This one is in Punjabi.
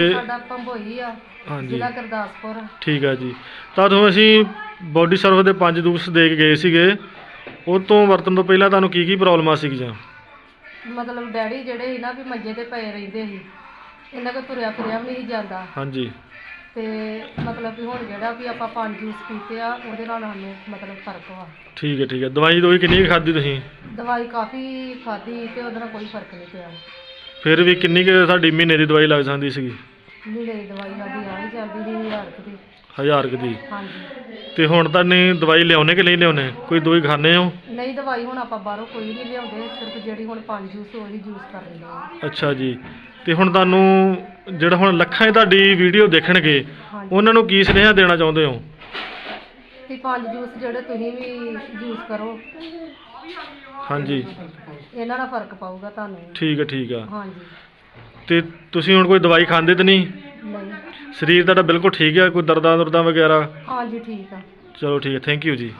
ਤੇ- ਸਾਡਾ ਭੰਬੋਈ ਆ ਹਾਂਜੀ। ਜ਼ਿਲ੍ਹਾ ਗੁਰਦਾਸਪੁਰ। ਠੀਕ ਹੈ ਜੀ। ਤੁਹਾਨੂੰ ਅਸੀਂ ਬੋਡੀ ਸਰਵਿਸ ਦੇ ਪੰਜ ਦੂਸ ਦੇ ਕੇ ਗਏ ਸੀਗੇ। ਉਹ ਤੋਂ ਵਰਤਣ ਤੋਂ ਪਹਿਲਾਂ ਤੁਹਾਨੂੰ ਕੀ ਕੀ ਪ੍ਰੋਬਲਮਾਂ ਸੀਗੀਆਂ ਮਤਲਬ ਡੈਡੀ ਜਿਹੜੇ ਸੀ ਨਾ ਵੀ ਮੰਜੇ ਤੇ ਪਏ ਰਹਿੰਦੇ ਸੀ ਇਹਨਾਂ ਕੋ ਤੁਰਿਆ ਫਿਰਿਆ ਵੀ ਨਹੀਂ ਜਾਂਦਾ। ਹਾਂਜੀ। ਤੇ ਮਤਲਬ ਵੀ ਹੁਣ ਜਿਹੜਾ ਵੀ ਆਪਾਂ ਪੰਜ ਜੂਸ ਪੀਤੇ ਆ ਉਹਦੇ ਨਾਲ ਸਾਨੂੰ ਮਤਲਬ ਫ਼ਰਕ ਵਾ। ਠੀਕ ਹੈ ਠੀਕ ਹੈ ਦਵਾਈ ਦੋਈ ਕਿੰਨੀ ਖਾਦੀ ਤੁਸੀਂ? ਦਵਾਈ ਕਾਫੀ ਖਾਧੀ ਤੇ ਉਹਦੇ ਨਾਲ ਕੋਈ ਫ਼ਰਕ ਨਹੀਂ ਪਿਆ। ਫਿਰ ਵੀ ਕਿੰਨੀ ਕੁ ਸਾਡੀ ਮਹੀਨੇ ਦੀ ਦਵਾਈ ਲੱਗ ਜਾਂਦੀ ਸੀਗੀ? ਮਹੀਨੇ ਦੀ ਦਵਾਈ ਸਾਡੀ ਆ ਹੀ ਚੱਲਦੀ ਸੀ ਹਜ਼ਾਰ ਕੁ ਦੀ। ਹਜ਼ਾਰ ਕੁ ਦੀ? ਹਾਂਜੀ। ਤੇ ਹੁਣ ਤਾਂ ਨਹੀਂ ਦਵਾਈ ਲਿਆਉਣੇ ਕਿ ਨਹੀਂ ਲਿਆਉਣੇ? ਕੋਈ ਦਵਾਈ ਖਾਣੇ ਹੋ? ਨਹੀਂ ਦਵਾਈ ਹੁਣ ਆਪਾਂ ਬਾਹਰੋਂ ਕੋਈ ਨਹੀਂ ਲਿਆਉਂਦੇ ਸਿਰਫ ਜਿਹੜੀ ਹੁਣ ਪੰਜ ਜੂਸ ਉਹੀ ਜੂਸ ਕਰ ਲੈਂਦੇ ਆ ਅੱਛਾ ਜੀ। ਤੇ ਹੁਣ ਤੁਹਾਨੂੰ ਜਿਹੜਾ ਹੁਣ ਲੱਖਾਂ ਹੀ ਤੁਹਾਡੀ ਵੀਡੀਓ ਦੇਖਣਗੇ ਹਾਂਜੀ। ਉਹਨਾਂ ਨੂੰ ਕੀ ਸੁਨੇਹਾ ਦੇਣਾ ਚਾਹੁੰਦੇ ਹੋ? ਤੇ ਪੰਜ ਜੂਸ ਜਿਹੜੇ ਤੁਸੀਂ ਵੀ ਜੂਸ ਕਰੋ। ਹਾਂਜੀ। ਇਹਨਾਂ ਨਾਲ ਫ਼ਰਕ ਪਾਊਗਾ ਤੁਹਾਨੂੰ। ਠੀਕ ਹੈ ਠੀਕ ਆ। ਹਾਂਜੀ। ਤੇ ਤੁਸੀਂ ਹੁਣ ਕੋਈ ਦਵਾਈ ਖਾਂਦੇ ਤਾਂ ਨਹੀਂ? ਨਹੀਂ। ਸਰੀਰ ਤੁਹਾਡਾ ਬਿਲਕੁਲ ਠੀਕ ਹੈ ਕੋਈ ਦਰਦਾਂ ਦੁਰਦਾਂ ਵਗੈਰਾ? ਹਾਂਜੀ ਠੀਕ ਆ। ਚਲੋ ਠੀਕ ਹੈ ਥੈਂਕ ਯੂ ਜੀ।